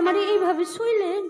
আমারে এইভাবে শুইলেন?